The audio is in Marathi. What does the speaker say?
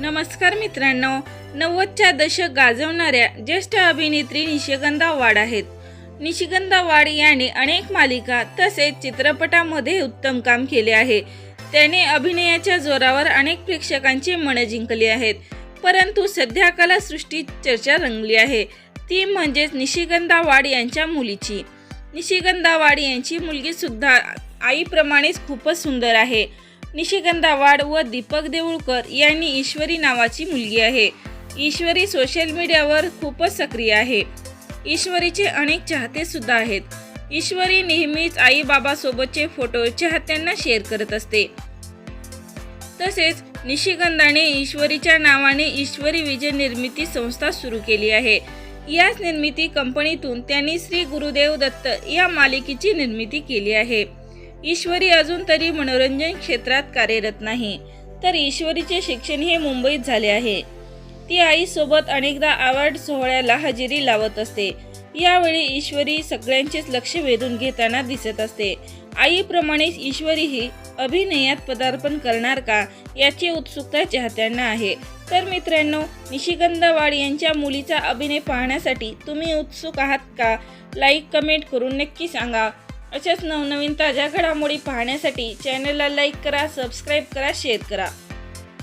नमस्कार मित्रांनो नव्वदच्या दशक गाजवणाऱ्या ज्येष्ठ अभिनेत्री निशिगंधा वाड आहेत. निशिगंधा वाड यांनी अनेक मालिका तसेच चित्रपटामध्ये उत्तम काम केले आहे. त्याने अभिनयाच्या जोरावर अनेक प्रेक्षकांची मनं जिंकली आहेत. परंतु सध्या कलासृष्टीत चर्चा रंगली आहे. ती म्हणजेच निशिगंधा वाड यांच्या मुलीची. निशिगंधा वाड यांची मुलगी सुद्धा आईप्रमाणेच खूपच सुंदर आहे. निशिगंधा वाड व दीपक देऊळकर यांनी ईश्वरी नावाची मुलगी आहे. ईश्वरी सोशल मीडियावर खूपच सक्रिय आहे. ईश्वरीचे अनेक चाहते सुद्धा आहेत. ईश्वरी नेहमीच आई बाबासोबतचे फोटो चाहत्यांना शेअर करत असते. तसेच निशिगंधाने ईश्वरीच्या नावाने ईश्वरी विजय निर्मिती संस्था सुरू केली आहे. याच निर्मिती कंपनीतून त्यांनी श्री गुरुदेव दत्त या मालिकेची निर्मिती केली आहे. ईश्वरी अजून तरी मनोरंजन क्षेत्रात कार्यरत नाही. तर ईश्वरीचे शिक्षण हे मुंबईत झाले आहे. ती आईसोबत अनेकदा अवॉर्ड सोहळ्याला हजेरी लावत असते. यावेळी ईश्वरी सगळ्यांचेच लक्ष वेधून घेताना दिसत असते. आईप्रमाणेच ईश्वरी ही अभिनयात पदार्पण करणार का याची उत्सुकता चाहत्यांना आहे. तर मित्रांनो निशिगंधा वाड यांच्या मुलीचा अभिनय पाहण्यासाठी तुम्ही उत्सुक आहात का? लाईक कमेंट करून नक्की सांगा. अशाच नवनवीन ताज्या घडामोडी पाहण्यासाठी चॅनलला लाईक करा सबस्क्राईब करा शेअर करा.